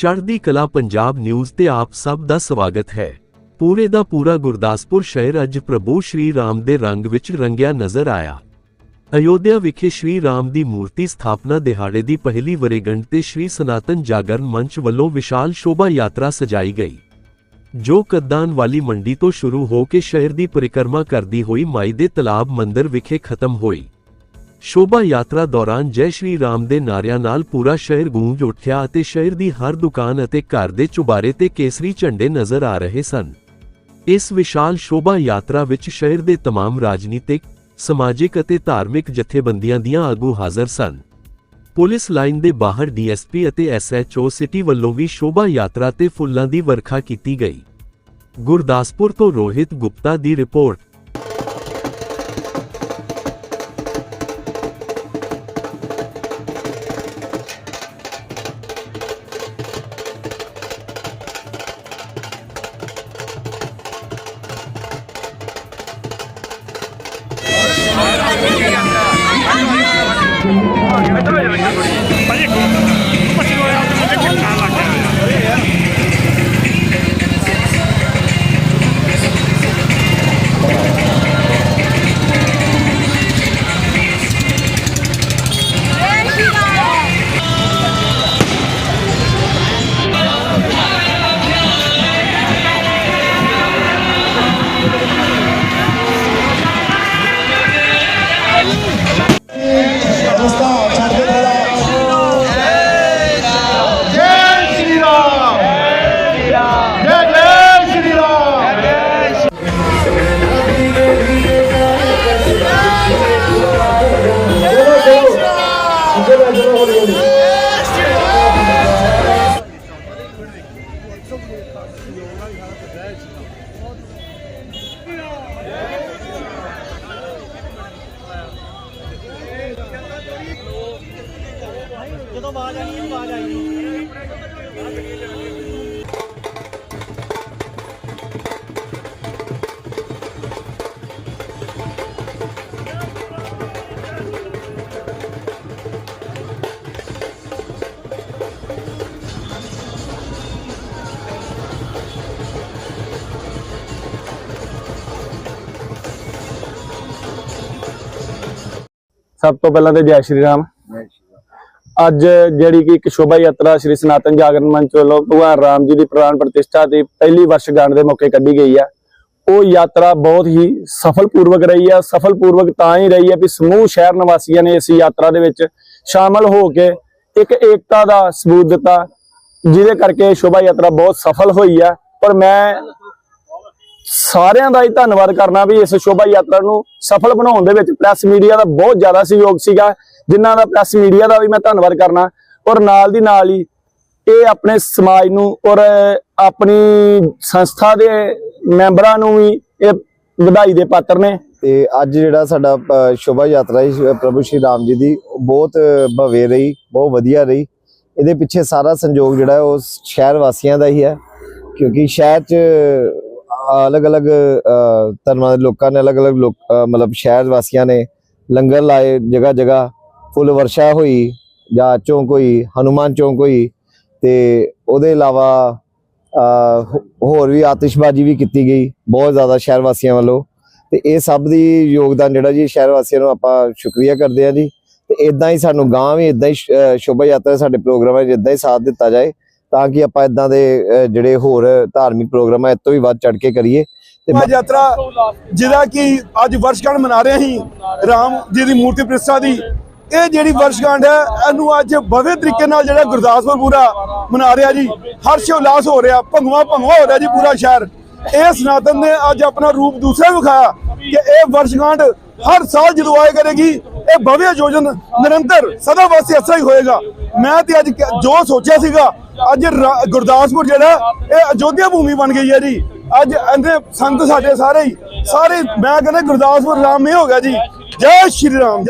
ਚੜ੍ਹਦੀ ਕਲਾ ਪੰਜਾਬ ਨਿਊਜ਼ ਤੇ ਆਪ ਸਭ ਦਾ ਸਵਾਗਤ ਹੈ। ਪੂਰੇ ਦਾ ਪੂਰਾ ਗੁਰਦਾਸਪੁਰ ਸ਼ਹਿਰ ਅੱਜ ਪ੍ਰਭੂ ਸ਼੍ਰੀ ਰਾਮ ਦੇ ਰੰਗ ਵਿੱਚ ਰੰਗਿਆ ਨਜ਼ਰ ਆਇਆ। ਅਯੋਧਿਆ ਵਿਖੇ ਸ਼੍ਰੀ ਰਾਮ ਦੀ ਮੂਰਤੀ ਸਥਾਪਨਾ ਦਿਹਾੜੇ ਦੀ ਪਹਿਲੀ ਵਰੇਗੰਢ ਤੇ ਸ਼੍ਰੀ ਸਨਾਤਨ ਜਾਗਰਨ ਮੰਚ ਵੱਲੋਂ ਵਿਸ਼ਾਲ ਸ਼ੋਭਾ ਯਾਤਰਾ ਸਜਾਈ ਗਈ। ਜੋ ਕੱਦਾਨ ਵਾਲੀ ਮੰਡੀ ਤੋਂ ਸ਼ੁਰੂ ਹੋ ਕੇ ਸ਼ਹਿਰ ਦੀ ਪਰਿਕਰਮਾ ਕਰਦੀ ਹੋਈ ਮਾਈ ਦੇ ਤਲਾਬ ਮੰਦਿਰ ਵਿਖੇ ਖਤਮ ਹੋਈ। ਸ਼ੋਭਾ ਯਾਤਰਾ ਦੌਰਾਨ ਜੈ ਸ਼੍ਰੀ ਰਾਮ ਦੇ ਨਾਰਿਆਂ ਨਾਲ ਪੂਰਾ ਸ਼ਹਿਰ ਗੂੰਜ ਉੱਠਿਆ ਅਤੇ ਸ਼ਹਿਰ ਦੀ ਹਰ ਦੁਕਾਨ ਅਤੇ ਘਰ ਦੇ ਚੁਬਾਰੇ ਤੇ ਕੇਸਰੀ ਝੰਡੇ ਨਜ਼ਰ ਆ ਰਹੇ ਸਨ ਇਸ ਵਿਸ਼ਾਲ ਸ਼ੋਭਾ ਯਾਤਰਾ ਵਿੱਚ ਸ਼ਹਿਰ ਦੇ तमाम ਰਾਜਨੀਤਿਕ ਸਮਾਜਿਕ ਅਤੇ ਧਾਰਮਿਕ ਜਥੇਬੰਦੀਆਂ ਦੀਆਂ ਆਗੂ ਹਾਜ਼ਰ ਸਨ ਪੁਲਿਸ ਲਾਈਨ ਦੇ ਬਾਹਰ ਡੀਐਸਪੀ ਅਤੇ ਐਸਐਚਓ ਸਿਟੀ ਵੱਲੋਂ ਵੀ ਸ਼ੋਭਾ ਯਾਤਰਾ ਤੇ ਫੁੱਲਾਂ ਦੀ ਵਰਖਾ ਕੀਤੀ ਗਈ ਗੁਰਦਾਸਪੁਰ ਤੋਂ ਰੋਹਿਤ ਗੁਪਤਾ ਦੀ ਰਿਪੋਰਟ ਆਵਾਜ਼ ਆਣੀ ਹੈ ਆਵਾਜ਼ ਆਈ। ਸਭ ਤੋਂ ਪਹਿਲਾਂ ਤੇ ਜੈ ਸ਼੍ਰੀ ਰਾਮ। ਅੱਜ ਜਿਹੜੀ ਕਿ ਇੱਕ ਸ਼ੋਭਾ ਯਾਤਰਾ ਸ੍ਰੀ ਸਨਾਤਨ ਜਾਗਰਣ ਮੰਚ ਵੱਲੋਂ ਭਗਵਾਨ ਰਾਮ ਜੀ ਦੀ ਪ੍ਰਾਣ ਪ੍ਰਤਿਸ਼ਠਾ ਦੀ ਪਹਿਲੀ ਵਰਸ਼ਗਾਂਠ ਦੇ ਮੌਕੇ ਕੱਢੀ ਗਈ ਹੈ ਉਹ ਯਾਤਰਾ ਬਹੁਤ ਹੀ ਸਫਲਪੂਰਵਕ ਰਹੀ ਹੈ ਸਫਲਪੂਰਵਕ ਤਾਂ ਹੀ ਰਹੀ ਹੈ ਕਿ ਸਮੂਹ ਸ਼ਹਿਰ ਨਿਵਾਸੀਆਂ ਨੇ ਇਸ ਯਾਤਰਾ ਦੇ ਵਿੱਚ ਸ਼ਾਮਲ ਹੋ ਕੇ ਇੱਕ ਏਕਤਾ ਦਾ ਸਬੂਤ ਦਿੱਤਾ, ਜਿਹਦੇ ਕਰਕੇ ਸ਼ੋਭਾ ਯਾਤਰਾ ਬਹੁਤ ਸਫਲ ਹੋਈ ਹੈ ਪਰ ਮੈਂ ਸਾਰਿਆਂ ਦਾ ਹੀ ਧੰਨਵਾਦ ਕਰਨਾ ਵੀ ਇਸ ਸ਼ੋਭਾ ਯਾਤਰਾ ਨੂੰ ਸਫਲ ਬਣਾਉਣ ਦੇ ਵਿੱਚ ਪ੍ਰੈਸ ਮੀਡੀਆ ਦਾ ਬਹੁਤ ਜ਼ਿਆਦਾ ਸਹਿਯੋਗ ਸੀਗਾ, ਜਿਨ੍ਹਾਂ ਦਾ ਪ੍ਰੈਸ ਮੀਡੀਆ ਦਾ ਵੀ ਮੈਂ ਧੰਨਵਾਦ ਕਰਨਾ। ਔਰ ਨਾਲ ਦੀ ਨਾਲ ਹੀ ਇਹ ਆਪਣੇ ਸਮਾਜ ਨੂੰ ਔਰ ਆਪਣੀ ਸੰਸਥਾ ਦੇ ਮੈਂਬਰਾਂ ਨੂੰ ਵੀ ਇਹ ਵਧਾਈ ਦੇ ਪਾਤਰ ਨੇ। ਤੇ ਅੱਜ ਜਿਹੜਾ ਸਾਡਾ ਸ਼ੋਭਾ ਯਾਤਰਾ ਸੀ ਪ੍ਰਭੂ ਸ਼੍ਰੀ ਰਾਮ ਜੀ ਦੀ, ਉਹ ਬਹੁਤ ਭਵੇ ਰਹੀ, ਬਹੁਤ ਵਧੀਆ ਰਹੀ। ਇਹਦੇ ਪਿੱਛੇ ਸਾਰਾ ਸੰਯੋਗ ਜਿਹੜਾ ਉਹ ਸ਼ਹਿਰ ਵਾਸੀਆਂ ਦਾ ਹੀ ਹੈ, ਕਿਉਂਕਿ ਸ਼ਹਿਰ 'ਚ ਅਲੱਗ-ਅਲੱਗ ਅ, ਧਰਮਾਂ ਦੇ ਲੋਕਾਂ ਨੇ ਅਲੱਗ-ਅਲੱਗ ਲੋਕ ਮਤਲਬ ਸ਼ਹਿਰ ਵਾਸੀਆਂ ਨੇ ਲੰਗਰ ਲਾਏ ਜਗ੍ਹਾ ਜਗ੍ਹਾ ਫੁੱਲ ਵਰਸ਼ਾ ਹੋਈ ਜਾਂ ਚੌਂਕ ਹੋਈ ਹਨੂਮਾਨ ਚੌਂਕ ਹੋਈ ਤੇ ਉਹਦੇ ਇਲਾਵਾ ਅ, ਹੋਰ ਵੀ ਆਤਿਸ਼ਬਾਜ਼ੀ ਵੀ ਕੀਤੀ ਗਈ ਬਹੁਤ ਜ਼ਿਆਦਾ ਸ਼ਹਿਰ ਵਾਸੀਆਂ ਵੱਲੋਂ ਤੇ ਇਹ ਸਭ ਦੀ ਯੋਗਦਾਨ ਜਿਹੜਾ ਜੀ ਸ਼ਹਿਰ ਵਾਸੀਆਂ ਨੂੰ ਆਪਾਂ ਸ਼ੁਕਰੀਆ ਕਰਦੇ ਹਾਂ ਜੀ ਤੇ ਇਦਾਂ ਹੀ ਸਾਨੂੰ ਗਾਂ ਵੀ ਇਦਾਂ ਹੀ ਸ਼ੋਭਾ ਯਾਤਰਾ ਸਾਡੇ ਪ੍ਰੋਗਰਾਮਾਂ 'ਚ ਇਦਾਂ ਹੀ ਸਾਥ ਦਿੱਤਾ ਜਾਏ ਤਾਂ ਕਿ ਆਪਾਂ ਇਦਾਂ ਦੇ ਜਿਹੜੇ ਹੋਰ ਧਾਰਮਿਕ ਪ੍ਰੋਗਰਾਮ ਹੈ ਤੋਂ ਵੀ ਵੱਧ ਚੜ ਕੇ ਕਰੀਏ। ਤੇ ਯਾਤਰਾ ਜਿਹਦਾ ਕਿ ਅੱਜ ਵਰਸ਼ਗਾਂਠ ਮਨਾ ਰਹੇ ਸੀ ਰਾਮ ਜੀ ਦੀ ਮੂਰਤੀ ਪ੍ਰਤਿਸ਼ਠਾ ਦੀ ਇਹ ਜਿਹੜੀ ਵਰਸ਼ਗਾਂਠ ਹੈ ਇਹਨੂੰ ਅੱਜ ਭव्य ਤਰੀਕੇ ਨਾਲ ਜਿਹੜਾ ਗੁਰਦਾਸਪੁਰ ਪੂਰਾ ਮਨਾ ਰਿਹਾ ਜੀ। ਹਰਸ਼ ਉਲਾਸ ਹੋ ਰਿਹਾ ਭੰਗਵਾ ਭੰਗਵਾ ਹੋ ਰਿਹਾ ਜੀ ਪੂਰਾ ਸ਼ਹਿਰ। ਇਹ ਸਨਾਤਨ ਨੇ ਅੱਜ ਆਪਣਾ ਰੂਪ ਦੂਸਰਾ ਵਿਖਾਇਆ ਕਿ ਇਹ ਵਰਸ਼ਗਾਂਠ ਹਰ ਸਾਲ ਜਦੋਂ ਆਏ ਕਰੇਗੀ ਇਹ ਭव्य ਆਯੋਜਨ ਨਿਰੰਤਰ ਸਦਾ ਵਾਸਤੇ ਅਸਰ ਹੀ ਹੋਏਗਾ। ਮੈਂ ਤੇ ਅੱਜ ਜੋ ਸੋਚਿਆ ਸੀਗਾ, ਅੱਜ ਗੁਰਦਾਸਪੁਰ ਜਿਹੜਾ, ਇਹ ਅਯੋਧਿਆ ਭੂਮੀ ਬਣ ਗਈ ਹੈ ਜੀ। ਅੱਜ ਇਹਦੇ ਸੰਤ ਸਾਡੇ ਸਾਰੇ ਹੀ ਸਾਰੇ ਮੈਂ ਕਹਿੰਦਾ ਗੁਰਦਾਸਪੁਰ ਰਾਮ ਹੀ ਹੋ ਗਿਆ ਜੀ। ਜੈ ਸ਼੍ਰੀ ਰਾਮ